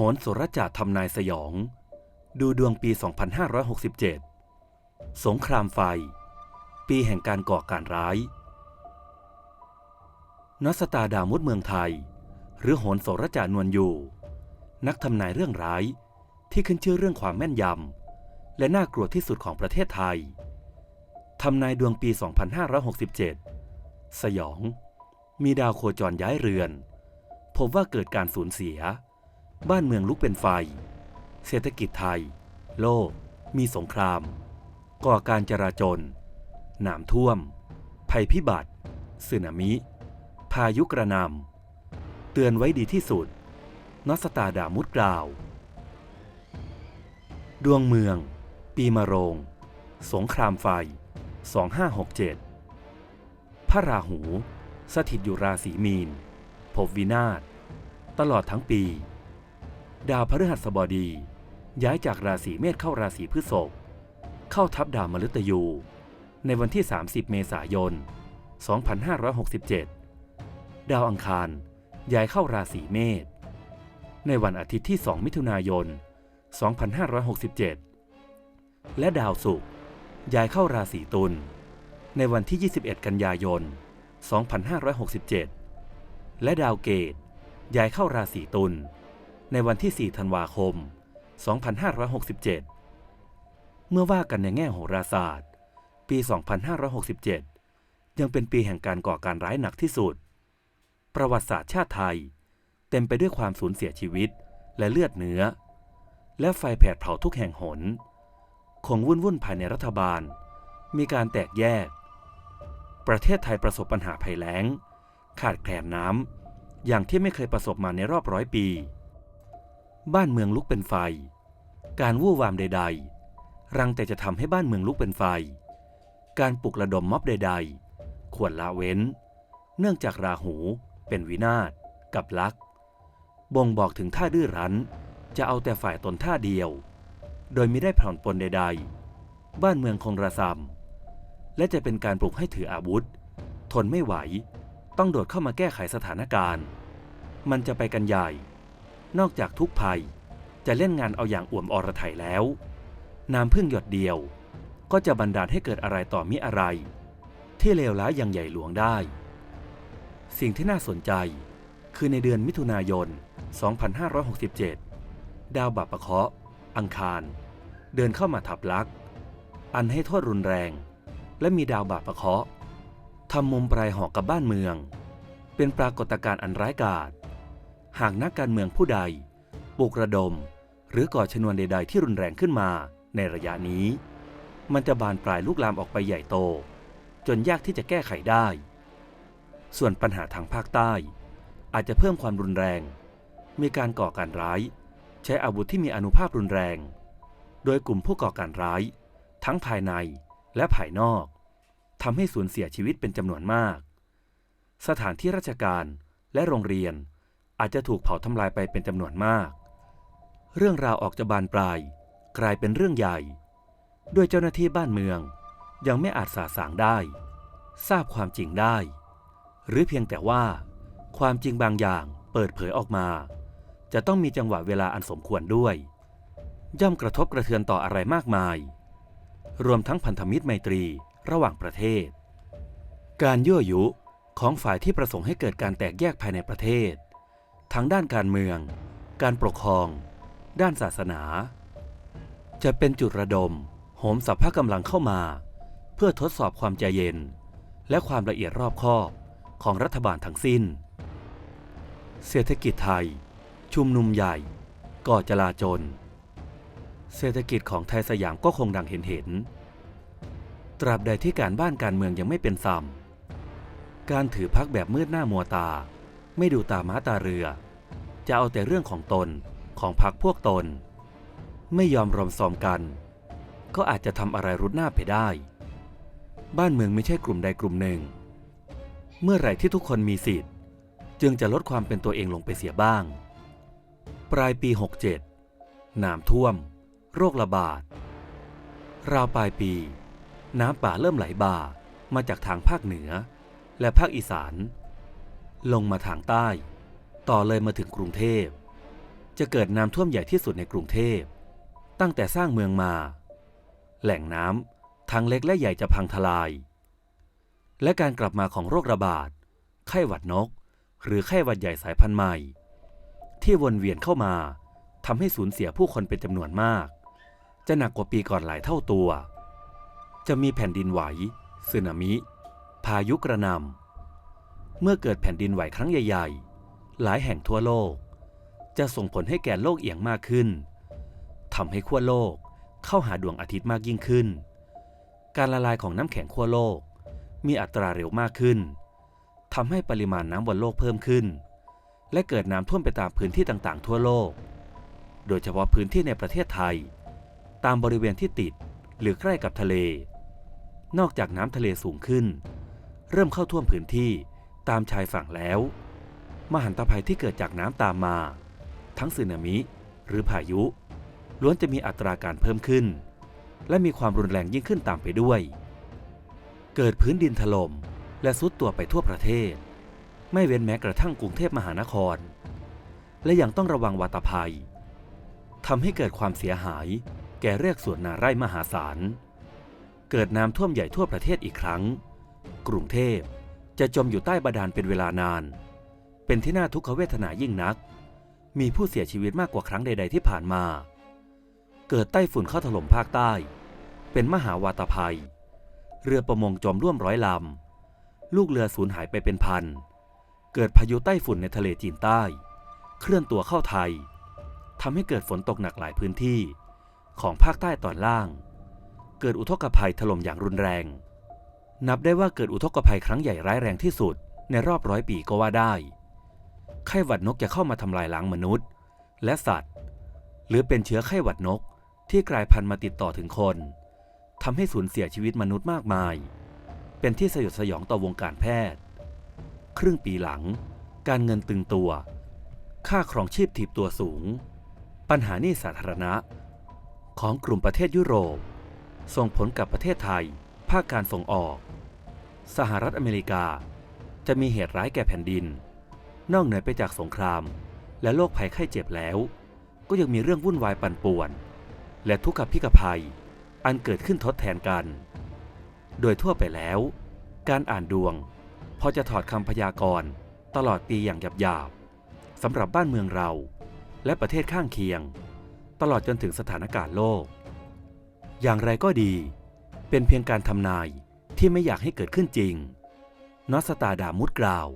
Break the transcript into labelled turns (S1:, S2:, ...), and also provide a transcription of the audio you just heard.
S1: หนสุรจ่าทำนายสยอง ดูดวงปี 2567 สงครามไฟ ปีแห่งการก่อการร้ายนัสตาดามุดเมืองไทย หรือโหนโสรจานวลอยู่ นักทำนายเรื่องร้าย ที่ขึ้นชื่อเรื่องความแม่นยำ และน่ากลัวที่สุดของประเทศไทย ทำนายดวงปี 2567 สยอง มีดาวโคจรย้ายเรือน พบว่าเกิดการสูญเสีย บ้านเมืองลุกเป็นไฟ เศรษฐกิจไทย โลก มีสงคราม ก่อการจราจนน้ำท่วม ภัยพิบัติสึนามิ พายุกระหนำเตือนไว้ดีที่สุด นอสตาดามุดกล่าว ดวงเมือง ปีมะโรง สงครามไฟ 2567 พระราหู สถิตอยู่ราศีมีนพบวินาศ ตลอดทั้งปี ดาวพฤหัสบดี ย้ายจากราศีเมษเข้าราศีพฤษภเข้าทับดาวมฤตยู ในวันที่ 30 เมษายน 2567 ดาวอังคารย้ายเข้าราศีเมษ ในวันอาทิตย์ที่ 2 มิถุนายน 2567 และดาวศุกร์ย้ายเข้าราศีตุล ในวันที่ 21 กันยายน 2567 และดาวเกตย้ายเข้าราศีตุล ในวันที่ 4 ธันวาคม 2567 เมื่อว่ากันในแง่โหราศาสตร์ ปี 2567 ยังเป็นปีแห่งการก่อการร้ายหนักที่สุด ประวัติศาสตร์ชาติไทย เต็มไปด้วยความสูญเสียชีวิตและเลือดเนื้อ และไฟแผดเผาทุกแห่งหนคงวุ่นวุ่นภายในรัฐบาล มีการแตกแยก ประเทศไทยประสบปัญหาภัยแล้ง ขาดแคลนน้ำอย่างที่ไม่เคยประสบมาในรอบร้อยปี บ้านเมืองลุกเป็นไฟ การวู่วามใด ๆ รังแต่จะทำให้บ้านเมืองลุกเป็นไฟ การปลุกระดมม็อบใด ๆ ควรละเว้น เนื่องจากราหูเป็นวินาศกับลัก บ่งบอกถึงท่าดื้อรั้น จะเอาแต่ฝ่ายตนท่าเดียว โดยไม่ได้ผ่อนปลนใด ๆ บ้านเมืองคงระซำและจะเป็นการปลุกให้ถืออาวุธ ทนไม่ไหว ต้องโดดเข้ามาแก้ไขสถานการณ์ มันจะไปกันใหญ่ นอกจากทุกภัย จะเล่นงานเอาอย่างอ่วมอรไทยแล้ว น้ำพึ่งหยดเดียว ก็จะบันดาลให้เกิดอะไรต่อมิอะไร ที่เลวร้ายอย่างใหญ่หลวงได้ สิ่งที่น่าสนใจ คือในเดือนมิถุนายน 2567 ดาวบัพปะเคาะ อังคาร เดินเข้ามาทับลัก อันให้โทษรุนแรง และมีดาวบาปประเคาะทำมุมปลายหอกกับบ้านเมือง เป็นปรากฏการณ์อันร้ายกาจ หากนักการเมืองผู้ใดปลุกระดม หรือก่อชนวนใด ๆ ที่รุนแรงขึ้นมาในระยะนี้ มันจะบานปลายลุกลามออกไปใหญ่โต จนยากที่จะแก้ไขได้ ส่วนปัญหาทางภาคใต้ อาจจะเพิ่มความรุนแรง มีการก่อการร้าย ใช้อาวุธที่มีอนุภาพรุนแรง โดยกลุ่มผู้ก่อการร้าย ทั้งภายในและภายนอกทำให้สูญเสียชีวิตเป็นจำนวนมาก สถานที่ราชการและโรงเรียน อาจจะถูกเผาทำลายไปเป็นจำนวนมาก เรื่องราวออกจะบานปลาย กลายเป็นเรื่องใหญ่ ด้วยเจ้าหน้าที่บ้านเมืองยังไม่อาจสาสางได้ ทราบความจริงได้ หรือเพียงแต่ว่า ความจริงบางอย่างเปิดเผยออกมา จะต้องมีจังหวะเวลาอันสมควรด้วย ย่อมกระทบกระเทือนต่ออะไรมากมาย รวมทั้งพันธมิตรไมตรีระหว่างประเทศ การยั่วยุของฝ่ายที่ประสงค์ให้เกิดการแตกแยกภายในประเทศ ทั้งด้านการเมือง การปกครอง ด้านศาสนา จะเป็นจุดระดมโหมสัพพะกำลังเข้ามา เพื่อทดสอบความใจเย็น และความละเอียดรอบคอบของรัฐบาลทั้งสิ้น เศรษฐกิจไทย ชุมนุมใหญ่ ก่อจลาจล เศรษฐกิจของไทยสยามก็คงดังเห็นเห็น ตราบใดที่การบ้านการเมืองยังไม่เป็นซ้ำการถือพักแบบมืดหน้ามัวตา ไม่ดูตาม้าตาเรือ จะเอาแต่เรื่องของตนของพักพวกตน ไม่ยอมรอมซอมกัน ก็อาจจะทำอะไรรุดหน้าไปได้ บ้านเมืองไม่ใช่กลุ่มใดกลุ่มหนึ่ง เมื่อไหร่ที่ทุกคนมีสิทธิ์ จึงจะลดความเป็นตัวเองลงไปเสียบ้าง ปลายปี 67 น้ำท่วม โรคระบาด ราวปลายปี น้ำป่าเริ่มไหลบ่ามาจากทางภาคเหนือ และภาคอีสาน ลงมาทางใต้ ต่อเลยมาถึงกรุงเทพ จะเกิดน้ำท่วมใหญ่ที่สุดในกรุงเทพ ตั้งแต่สร้างเมืองมา แหล่งน้ำทั้งเล็กและใหญ่จะพังทลาย และการกลับมาของโรคระบาด ไข้หวัดนก หรือไข้หวัดใหญ่สายพันธุ์ใหม่ ที่วนเวียนเข้ามาทำให้สูญเสียผู้คนเป็นจำนวนมาก จะหนักกว่าปีก่อนหลายเท่าตัว จะมีแผ่นดินไหวสึนามิ พายุกระหนำ เมื่อเกิดแผ่นดินไหวครั้งใหญ่ ๆ หลายแห่งทั่วโลก จะส่งผลให้แก่โลกเอียงมากขึ้นทำให้ขั้วโลกเข้าหาดวงอาทิตย์มากยิ่งขึ้น การละลายของน้ำแข็งขั้วโลกมีอัตราเร็วมากขึ้นทำให้ปริมาณน้ำบนโลกเพิ่มขึ้น และเกิดน้ำท่วมไปตามพื้นที่ต่างๆ ทั่วโลก โดยเฉพาะพื้นที่ในประเทศไทย ตามบริเวณที่ติดหรือใกล้กับทะเล นอกจากน้ำทะเลสูงขึ้น เริ่มเข้าท่วมพื้นที่ ตามชายฝั่งแล้ว มหันตภัยที่เกิดจากน้ำตามมา ทั้งสึนามิ หรือพายุ ล้วนจะมีอัตราการเพิ่มขึ้น และมีความรุนแรงยิ่งขึ้นตามไปด้วย เกิดพื้นดินถล่มและซุดตัวไปทั่วประเทศ ไม่เว้นแม้กระทั่งกรุงเทพมหานคร และยังต้องระวังวาตภัยทำให้เกิดความเสียหาย แก่เรียกส่วนนาไร่มหาศาลเกิดน้ำท่วมใหญ่ทั่วประเทศอีกครั้ง กรุงเทพ จะจมอยู่ใต้บาดาลเป็นเวลานาน เป็นที่น่าทุกขเวทนายิ่งนัก มีผู้เสียชีวิตมากกว่าครั้งใด ๆ ที่ผ่านมา เกิดใต้ฝุ่นเข้าถล่มภาคใต้ เป็นมหาวาตภัย เรือประมงจมร่วมร้อยลำ ลูกเรือสูญหายไปเป็นพัน เกิดพายุใต้ฝุ่นในทะเลจีนใต้ เคลื่อนตัวเข้าไทยทำให้เกิดฝนตกหนักหลายพื้นที่ของภาคใต้ตอนล่าง เกิดอุทกภัยถล่มอย่างรุนแรง นับได้ว่าเกิดอุทกภัยครั้งใหญ่ร้ายแรงที่สุด ในรอบร้อยปีก็ว่าได้ ไข้หวัดนกจะเข้ามาทำลายล้างมนุษย์ และสัตว์ หรือเป็นเชื้อไข้หวัดนกที่กลายพันธุ์มาติดต่อถึงคนทำให้สูญเสียชีวิตมนุษย์มากมาย เป็นที่สยดสยองต่อวงการแพทย์ ครึ่งปีหลัง การเงินตึงตัว ค่าครองชีพถีบตัวสูง ปัญหาหนี้สาธารณะ ของกลุ่มประเทศยุโรป ส่งผลกับประเทศไทย ภาคการส่งออก สหรัฐอเมริกา จะมีเหตุร้ายแก่แผ่นดิน นอกเหนือไปจากสงคราม และโรคภัยไข้เจ็บแล้ว ก็ยังมีเรื่องวุ่นวายปั่นป่วน และทุกขพิกภัย อันเกิดขึ้นทดแทนกัน โดยทั่วไปแล้ว การอ่านดวง พอจะถอดคำพยากรณ์ ตลอดปีอย่างหยาบๆสำหรับบ้านเมืองเรา และประเทศข้างเคียง ตลอดจนถึงสถานการณ์โลก อย่างไรก็ดี เป็นเพียงการทำนาย ที่ไม่อยากให้เกิดขึ้นจริงนอสตาดามุดกล่าว